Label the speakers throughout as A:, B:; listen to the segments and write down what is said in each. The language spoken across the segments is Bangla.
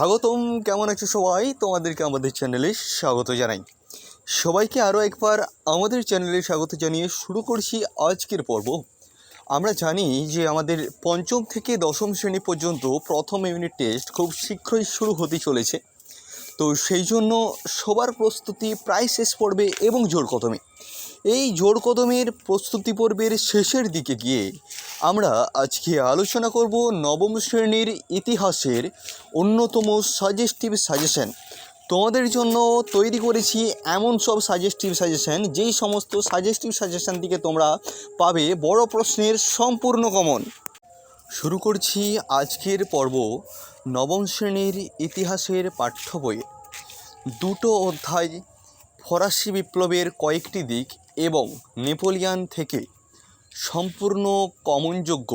A: স্বাগতম, কেমন আছো সবাই? তোমাদেরকে আমাদের চ্যানেলে স্বাগত জানাই। সবাইকে আরও একবার আমাদের চ্যানেলে স্বাগত জানিয়ে শুরু করছি আজকের পর্ব। আমরা জানি যে আমাদের পঞ্চম থেকে দশম শ্রেণি পর্যন্ত প্রথম ইউনিট টেস্ট খুব শীঘ্রই শুরু হতে চলেছে। তো সেই জন্য সবার প্রস্তুতি প্রায় শেষ পড়বে এবং জোর কদমে। এই জোর কদমের প্রস্তুতি পর্বের শেষের দিকে গিয়ে আমরা আজকে আলোচনা করব নবম শ্রেণির ইতিহাসের অন্যতম সাজেস্টিভ সাজেশন তোমাদের জন্য তৈরি করেছি এমন সব সাজেস্টিভ সাজেশন যেই সমস্ত সাজেস্টিভ সাজেশন থেকে তোমরা পাবে বড় প্রশ্নের সম্পূর্ণ কমন শুরু করছি আজকের পর্ব নবম শ্রেণির ইতিহাসের পাঠ্য বইয়ে দুটো অধ্যায়, ফরাসি বিপ্লবের কয়েকটি দিক এবং নেপোলিয়ান থেকে। সম্পূর্ণ কমনযোগ্য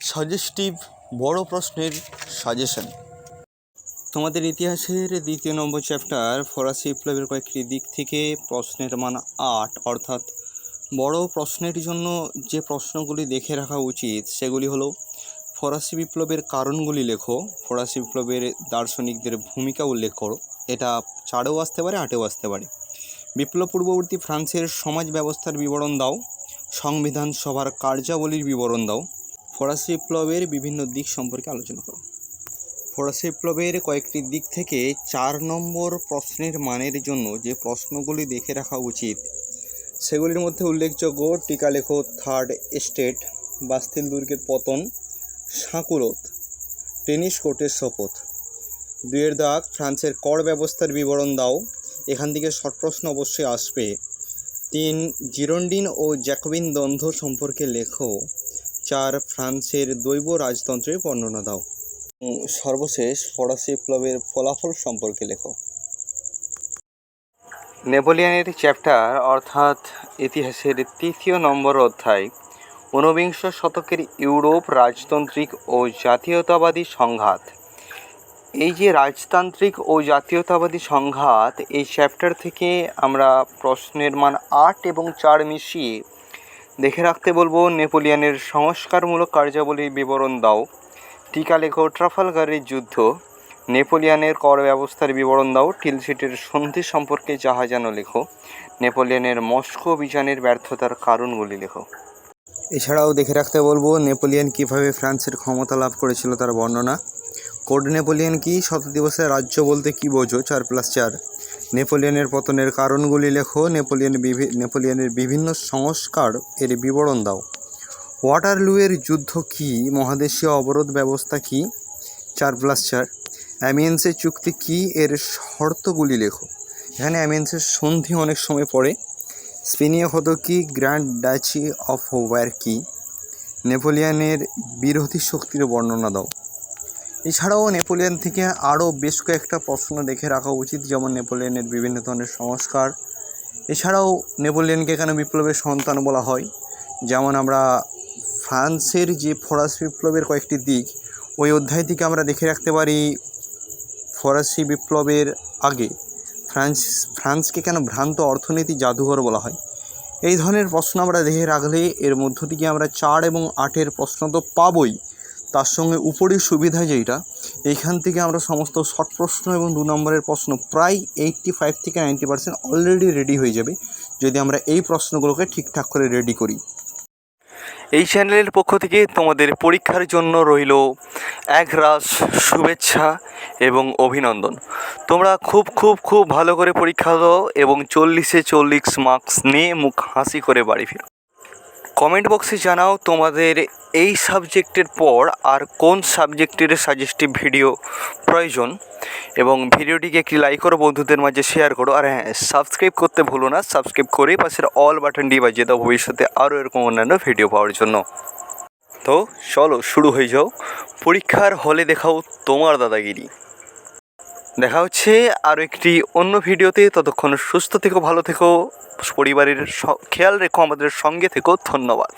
A: সাজেস্টিভ বড় প্রশ্নের সাজেশন তোমাদের ইতিহাসের দ্বিতীয় নম্বর চ্যাপ্টার ফরাসি বিপ্লবের কয়েকটি দিক থেকে প্রশ্নের মান আট, অর্থাৎ বড় প্রশ্নের জন্য যে প্রশ্নগুলি দেখে রাখা উচিত, সেগুলি হলো, ফরাসি বিপ্লবের কারণগুলি লেখো, ফরাসি বিপ্লবের দার্শনিকদের ভূমিকা উল্লেখ করো, এটা চারেও আসতে পারে, আটেও আসতে পারে। বিপ্লব পূর্ববর্তী ফ্রান্সের সমাজ ব্যবস্থার বিবরণ দাও সংবিধান সভার কার্যাবলীর বিবরণ দাও। ফরাসি বিপ্লবের বিভিন্ন দিক সম্পর্কে আলোচনা করো। ফরাসি বিপ্লবের কয়েকটি দিক থেকে চার নম্বর প্রশ্নের মানের জন্য যে প্রশ্নগুলি দেখে রাখা উচিত, সেগুলির মধ্যে উল্লেখযোগ্য টিকা লেখো, থার্ড এস্টেট, বাস্তিল দুর্গের পতন সাঁকুরত টেনিস কোর্টের শপথ। দুয়ের দাগ, ফ্রান্সের কর ব্যবস্থার বিবরণ দাও। এখান থেকে শর্ট প্রশ্ন অবশ্যই আসবে। তিন, জিরন্ডিন ও জ্যাকবিন দ্বন্দ্ব সম্পর্কে লেখো। চার, ফ্রান্সের দৈব রাজতন্ত্রের বর্ণনা দাও। সর্বশেষ ফরাসি বিপ্লবের ফলাফল সম্পর্কে লেখো। নেপোলিয়ানের চ্যাপ্টার অর্থাৎ ইতিহাসের তৃতীয় নম্বর অধ্যায়, ঊনবিংশ শতকের ইউরোপ রাজতান্ত্রিক ও জাতীয়তাবাদী সংঘাত। এই যে রাজতান্ত্রিক ও জাতীয়তাবাদী সংঘাত, এই চ্যাপ্টার থেকে আমরা প্রশ্নের মান আট এবং চার মিশিয়ে দেখে রাখতে বলব, নেপোলিয়ানের সংস্কারমূলক কার্যাবলীর বিবরণ দাও। টিকা লেখো, ট্রাফালগারের যুদ্ধ। নেপোলিয়ানের কর ব্যবস্থার বিবরণ দাও টিলসিটের সন্ধি সম্পর্কে যাহা যেন লেখো। নেপোলিয়ানের মস্কো অভিযানের ব্যর্থতার কারণগুলি লেখো। এছাড়াও দেখে রাখতে বলব, নেপোলিয়ান কীভাবে ফ্রান্সের ক্ষমতা লাভ করেছিল তার বর্ণনা। কোড নেপোলিয়ান কি? শত দিবসের রাজ্য বলতে কি বোঝো? চার প্লাস চার। নেপোলিয়ানের পতনের কারণগুলি লেখো। নেপোলিয়ান নেপোলিয়ানের বিভিন্ন সংস্কার এর বিবরণ দাও। ওয়াটারলুয়ের যুদ্ধ কি? মহাদেশীয় অবরোধ ব্যবস্থা কি? চার প্লাস চার। অ্যামিয়েন্সের চুক্তি কি? এর শর্তগুলি লেখো। এখানে অ্যামিয়েন্সের সন্ধি অনেক সময় পড়ে। স্পেনীয় হত কি? গ্র্যান্ড ডাচি অফ ওয়ার কি? নেপোলিয়ানের বিরোধী শক্তির বর্ণনা দাও। এছাড়াও নেপোলিয়ান থেকে আরও বেশ কয়েকটা প্রশ্ন দেখে রাখা উচিত, যেমন নেপোলিয়ানের বিভিন্ন ধরনের সংস্কার। এছাড়াও নেপোলিয়ানকে কেন বিপ্লবের সন্তান বলা হয়? যেমন আমরা ফ্রান্সের যে ফরাসি বিপ্লবের কয়েকটি দিক, ওই অধ্যায় থেকে আমরা দেখে রাখতে পারি ফরাসি বিপ্লবের আগে ফ্রান্স ফ্রান্সকে কেন ভ্রান্ত অর্থনীতি জাদুঘর বলা হয়? এই ধরনের প্রশ্ন আমরা দেখে রাখলে এর মধ্য থেকে আমরা চার এবং আটের প্রশ্ন তো পাবই। তার সঙ্গে উপরের সুবিধা যেইটা, এইখান থেকে আমরা সমস্ত শর্ট প্রশ্ন এবং দু নম্বরের প্রশ্ন প্রায় এইট্টি ফাইভ থেকে নাইনটি পার্সেন্ট অলরেডি রেডি হয়ে যাবে যদি আমরা এই প্রশ্নগুলোকে ঠিকঠাক করে রেডি করি। এই চ্যানেলের পক্ষ থেকে তোমাদের পরীক্ষার জন্য রইল এক রাস শুভেচ্ছা এবং অভিনন্দন। তোমরা খুব খুব খুব ভালো করে পরীক্ষা দাও এবং চল্লিশে চল্লিশ মার্কস নিয়ে মুখ হাসি করে বাড়ি ফিরো। কমেন্ট বক্সে জানাও তোমাদের এই সাবজেক্টের পর আর কোন সাবজেক্টের সাজেস্টিভ ভিডিও প্রয়োজন। এবং ভিডিওটিকে একটি লাইক করো, বন্ধুদের মাঝে শেয়ার করো। আর হ্যাঁ সাবস্ক্রাইব করতে ভুলো না। সাবস্ক্রাইব করে পাশের অল বাটনটি বাজিয়ে দাও ভবিষ্যতে আরও এরকম অন্যান্য ভিডিও পাওয়ার জন্য। তো চলো শুরু হয়ে যাও। পরীক্ষার হলে দেখাও তোমার দাদাগিরি। দেখা হচ্ছে আরও একটি অন্য ভিডিওতে। ততক্ষণ সুস্থ থেকো, ভালো থেকো, পরিবারের খেয়াল রেখো, আমাদের সঙ্গে থেকো। ধন্যবাদ।